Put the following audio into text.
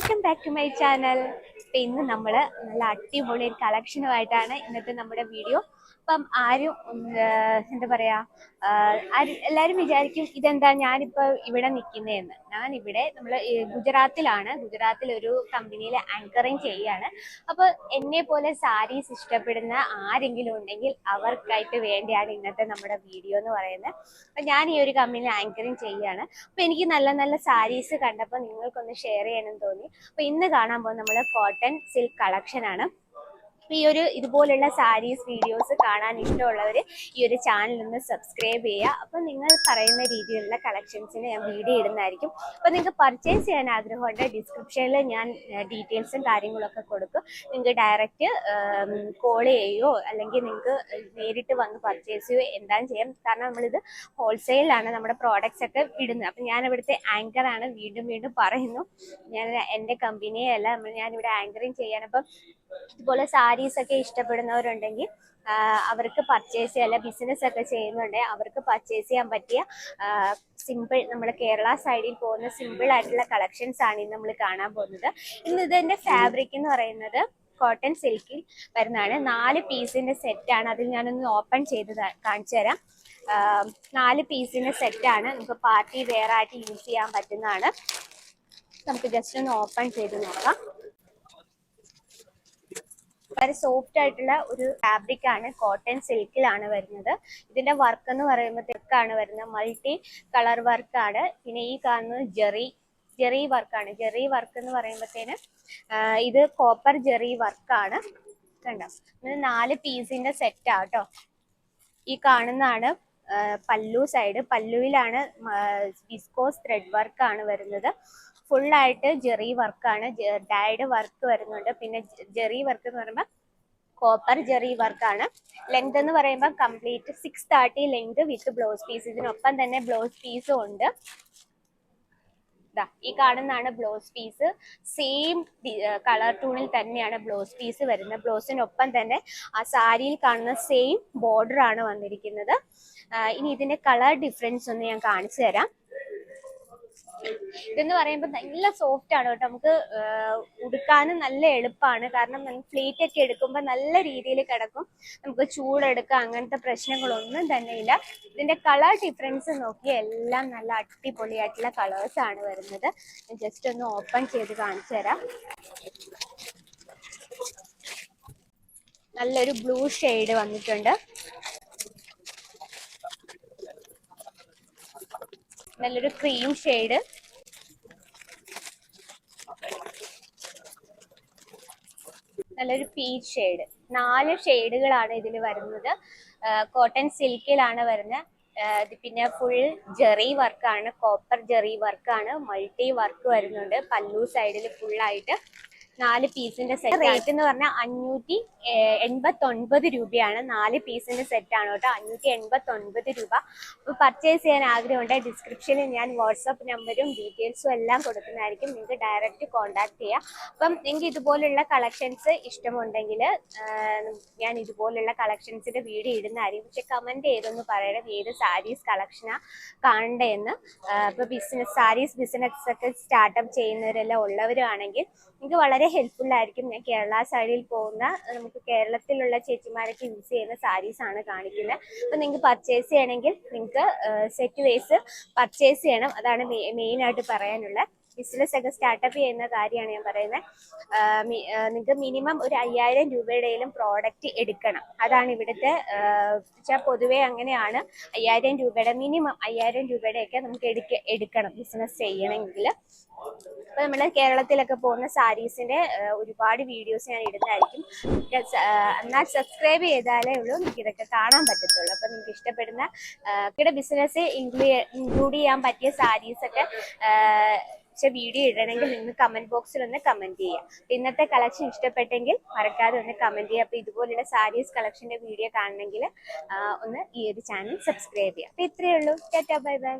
To my channel ഇപ്പം ഇന്ന് നമ്മൾ നല്ല അടിപൊളി ഒരു കളക്ഷനുമായിട്ടാണ് ഇന്നത്തെ നമ്മുടെ വീഡിയോ അപ്പം ആരും എന്താ പറയാ എല്ലാരും വിചാരിക്കും ഇതെന്താ ഞാനിപ്പോ ഇവിടെ നിൽക്കുന്നതെന്ന് ഞാൻ ഇവിടെ നമ്മൾ ഗുജറാത്തിലാണ്. ഗുജറാത്തിൽ ഒരു കമ്പനിയിൽ ആങ്കറിങ് ചെയ്യാണ്. അപ്പൊ എന്നെ പോലെ സാരീസ് ഇഷ്ടപ്പെടുന്ന ആരെങ്കിലും ഉണ്ടെങ്കിൽ അവർക്കായിട്ട് വേണ്ടിയാണ് ഇന്നത്തെ നമ്മുടെ വീഡിയോ എന്ന് പറയുന്നത്. അപ്പൊ ഞാൻ ഈ ഒരു കമ്പനിയിൽ ആങ്കറിങ് ചെയ്യാണ്. അപ്പൊ എനിക്ക് നല്ല നല്ല സാരീസ് കണ്ടപ്പോൾ നിങ്ങൾക്കൊന്ന് ഷെയർ ചെയ്യണമെന്ന് തോന്നി. അപ്പൊ ഇന്ന് കാണാൻ പോകുന്നത് നമ്മുടെ കോട്ടൺ സിൽക്ക് കളക്ഷൻ ആണ്. അപ്പോൾ ഈ ഒരു ഇതുപോലുള്ള സാരീസ് വീഡിയോസ് കാണാൻ ഇഷ്ടമുള്ളവർ ഈ ഒരു ചാനൽ ഒന്ന് സബ്സ്ക്രൈബ് ചെയ്യുക. അപ്പം നിങ്ങൾ പറയുന്ന രീതിയിലുള്ള കളക്ഷൻസിന് ഞാൻ വീഡിയോ ഇടുന്നതായിരിക്കും. അപ്പോൾ നിങ്ങൾക്ക് പർച്ചേസ് ചെയ്യാൻ ആഗ്രഹമുണ്ട് ഡിസ്ക്രിപ്ഷനിൽ ഞാൻ ഡീറ്റെയിൽസും കാര്യങ്ങളൊക്കെ കൊടുക്കും. നിങ്ങൾക്ക് ഡയറക്റ്റ് കോൾ ചെയ്യുകയോ അല്ലെങ്കിൽ നിങ്ങൾക്ക് നേരിട്ട് വന്ന് പർച്ചേസ് ചെയ്യുകയോ എന്താണ് ചെയ്യാം. കാരണം നമ്മളിത് ഹോൾസെയിലാണ് നമ്മുടെ പ്രോഡക്റ്റ്സ് ഒക്കെ ഇടുന്നത്. അപ്പം ഞാൻ ഇവിടുത്തെ ആങ്കറാണ് വീണ്ടും വീണ്ടും പറയുന്നു. ഞാൻ എന്റെ കമ്പനിയെ അല്ല ഞാനിവിടെ ആങ്കറിങ് ചെയ്യാൻ അപ്പം ഇതുപോലെ സാരീസ് ഒക്കെ ഇഷ്ടപ്പെടുന്നവരുണ്ടെങ്കിൽ അവർക്ക് പർച്ചേസ് ചെയ്യാൻ ബിസിനസ് ഒക്കെ ചെയ്യുന്നുണ്ടെങ്കിൽ അവർക്ക് പർച്ചേസ് ചെയ്യാൻ പറ്റിയ സിമ്പിൾ നമ്മൾ കേരള സൈഡിൽ പോകുന്ന സിമ്പിൾ ആയിട്ടുള്ള കളക്ഷൻസ് ആണ് ഇന്ന് നമ്മൾ കാണാൻ പോകുന്നത്. ഇന്ന് ഇതിന്റെ ഫാബ്രിക് എന്ന് പറയുന്നത് കോട്ടൺ സിൽക്കിൽ വരുന്നതാണ്. നാല് പീസിന്റെ സെറ്റ് ആണ് അതിൽ ഞാനൊന്ന് ഓപ്പൺ ചെയ്ത് കാണിച്ചു തരാം. നാല് പീസിന്റെ ആണ് നമുക്ക് പാർട്ടി വെയർ ആയിട്ട് യൂസ് ചെയ്യാൻ പറ്റുന്നതാണ്. നമുക്ക് ജസ്റ്റ് ഒന്ന് ഓപ്പൺ ചെയ്ത് നോക്കാം. വളരെ സോഫ്റ്റ് ആയിട്ടുള്ള ഒരു ഫാബ്രിക് ആണ് കോട്ടൺ സിൽക്കിലാണ് വരുന്നത്. ഇതിന്റെ വർക്ക് എന്ന് പറയുമ്പോൾ തിക്കാണ് വരുന്നത്. മൾട്ടി കളർ വർക്ക് ആണ്. പിന്നെ ഈ കാണുന്നത് ജെറി ജെറി വർക്കാണ് ജെറി വർക്ക് എന്ന് പറയുമ്പോഴത്തേന് ഇത് കോപ്പർ ജെറി വർക്കാണ് കണ്ടോ? ഇത് നാല് പീസിന്റെ സെറ്റ് ആട്ടോ ഈ കാണുന്നതാണ് പല്ലു സൈഡ് പല്ലുവിലാണ് വിസ്കോസ് ത്രെഡ് വർക്കാണ് വരുന്നത്. ഫുള്ളായിട്ട് ജെറി വർക്കാണ് ഡയഡ് വർക്ക് വരുന്നുണ്ട്. പിന്നെ ജെറി വർക്ക് എന്ന് പറയുമ്പോൾ കോപ്പർ ജെറി വർക്കാണ് ലെങ്ത് എന്ന് പറയുമ്പോൾ complete six thirty length with blouse piece ഇതിനൊപ്പം തന്നെ ബ്ലൗസ് പീസും ഉണ്ട്. ഈ കാണുന്നതാണ് ബ്ലൗസ് പീസ് സെയിം കളർ ടൂണിൽ തന്നെയാണ് ബ്ലൗസ് പീസ് വരുന്നത്. ബ്ലൗസിനൊപ്പം തന്നെ ആ സാരിയിൽ കാണുന്ന സെയിം ബോർഡർ ആണ് വന്നിരിക്കുന്നത്. ഇനി ഇതിന്റെ കളർ ഡിഫറൻസ് ഒന്ന് ഞാൻ കാണിച്ചു തരാം ഇതെന്ന് പറയുമ്പോൾ നല്ല സോഫ്റ്റ് ആണ് കേട്ടോ. നമുക്ക് ഉടുക്കാനും നല്ല എളുപ്പമാണ് കാരണം നമുക്ക് ഫ്ലീറ്റ് ഒക്കെ എടുക്കുമ്പോൾ നല്ല രീതിയിൽ കിടക്കും. നമുക്ക് ചൂടെടുക്കാം അങ്ങനത്തെ പ്രശ്നങ്ങളൊന്നും തന്നെ ഇല്ല. ഇതിന്റെ കളർ ഡിഫറൻസ് നോക്കി എല്ലാം നല്ല അടിപൊളിയായിട്ടുള്ള കളേഴ്സ് ആണ് വരുന്നത്. ജസ്റ്റ് ഒന്ന് ഓപ്പൺ ചെയ്ത് കാണിച്ചു തരാം. നല്ലൊരു ബ്ലൂ ഷെയ്ഡ് വന്നിട്ടുണ്ട്. നല്ലൊരു ക്രീം ഷെയ്ഡ് നല്ലൊരു പീച്ച് ഷെയ്ഡ് നാല് ഷെയ്ഡുകളാണ് ഇതിൽ വരുന്നത്. കോട്ടൺ സിൽക്കിലാണ് വരുന്നത്. പിന്നെ ഫുൾ ജെറി വർക്കാണ് കോപ്പർ ജെറി വർക്കാണ് മൾട്ടി വർക്ക് വരുന്നുണ്ട്. പല്ലു സൈഡിൽ ഫുള്ളായിട്ട് നാല് പീസിന്റെ സെറ്റ് റേറ്റ് എന്ന് പറഞ്ഞാൽ അഞ്ഞൂറ്റി എൺപത്തി ഒൻപത് രൂപയാണ്. നാല് പീസിന്റെ സെറ്റ് ആണ് കേട്ടോ. അഞ്ഞൂറ്റി എൺപത്തി ഒൻപത് രൂപ. അപ്പോൾ പർച്ചേസ് ചെയ്യാൻ ആഗ്രഹമുണ്ട്. ഡിസ്ക്രിപ്ഷനിൽ ഞാൻ വാട്സപ്പ് നമ്പറും ഡീറ്റെയിൽസും എല്ലാം കൊടുക്കുന്നതായിരിക്കും. നിങ്ങൾക്ക് ഡയറക്റ്റ് കോൺടാക്ട് ചെയ്യാം. അപ്പം നിങ്ങൾക്ക് ഇതുപോലുള്ള കളക്ഷൻസ് ഇഷ്ടമുണ്ടെങ്കിൽ ഞാൻ ഇതുപോലുള്ള കളക്ഷൻസിന്റെ വീഡിയോ ഇടുന്നതായിരിക്കും. പക്ഷെ കമന്റ് ചെയ്തൊന്ന് പറയണം. ഏത് സാരീസ് കളക്ഷനാണ് കാണണ്ടേന്ന്. ഇപ്പോൾ ബിസിനസ് സാരീസ് ബിസിനസ് ഒക്കെ സ്റ്റാർട്ടപ്പ് ചെയ്യുന്നവരെല്ലാം ഉള്ളവരാണെങ്കിൽ നിങ്ങൾക്ക് വളരെ ഹെൽപ്ഫുൾ ആയിരിക്കും ഞാൻ കേരള സൈഡിൽ പോകുന്ന നമുക്ക് കേരളത്തിലുള്ള ചേച്ചിമാരൊക്കെ യൂസ് ചെയ്യുന്ന സാരീസ് ആണ് കാണിക്കുന്നത് അപ്പോൾ നിങ്ങൾക്ക് പർച്ചേസ് ചെയ്യണമെങ്കിൽ നിങ്ങൾക്ക് സെറ്റ് വൈസ് പർച്ചേസ് ചെയ്യണം. അതാണ് മെയിൻ ആയിട്ട് പറയാനുള്ള. ബിസിനസ് ഒക്കെ സ്റ്റാർട്ടപ്പ് ചെയ്യുന്ന കാര്യമാണ് ഞാൻ പറയുന്നത് നിങ്ങൾക്ക് മിനിമം ഒരു അയ്യായിരം രൂപയുടെയും പ്രോഡക്റ്റ് എടുക്കണം. അതാണ് ഇവിടുത്തെ വെച്ചാൽ പൊതുവെ അങ്ങനെയാണ്. അയ്യായിരം രൂപയുടെ മിനിമം അയ്യായിരം രൂപയുടെയൊക്കെ നമുക്ക് എടുക്ക എടുക്കണം ബിസിനസ് ചെയ്യണമെങ്കിൽ. അപ്പോൾ നമ്മുടെ കേരളത്തിലൊക്കെ പോകുന്ന സാരീസിന്റെ ഒരുപാട് വീഡിയോസ് ഞാൻ ഇടുന്നതായിരിക്കും. എന്നാൽ സബ്സ്ക്രൈബ് ചെയ്താലേ ഉള്ളൂ. നിങ്ങൾക്ക് ഇതൊക്കെ കാണാൻ പറ്റത്തുള്ളൂ. അപ്പൊ നിങ്ങൾക്ക് ഇഷ്ടപ്പെടുന്ന ഇവിടെ ബിസിനസ് ഇൻക്ലൂഡ് ചെയ്യാൻ പറ്റിയ സാരീസ് പക്ഷെ വീഡിയോ ഇടണമെങ്കിൽ നിങ്ങൾ കമന്റ് ബോക്സിൽ ഒന്ന് കമന്റ് ചെയ്യാം അപ്പൊ ഇന്നത്തെ കളക്ഷൻ ഇഷ്ടപ്പെട്ടെങ്കിൽ മറക്കാതെ ഒന്ന് കമന്റ് ചെയ്യുക. അപ്പൊ ഇതുപോലുള്ള സാരീസ് കളക്ഷന്റെ വീഡിയോ കാണണമെങ്കിൽ ഒന്ന് ഈ ഒരു ചാനൽ സബ്സ്ക്രൈബ് ചെയ്യാം അപ്പൊ ഇത്രയേ ഉള്ളൂ. Tata bye bye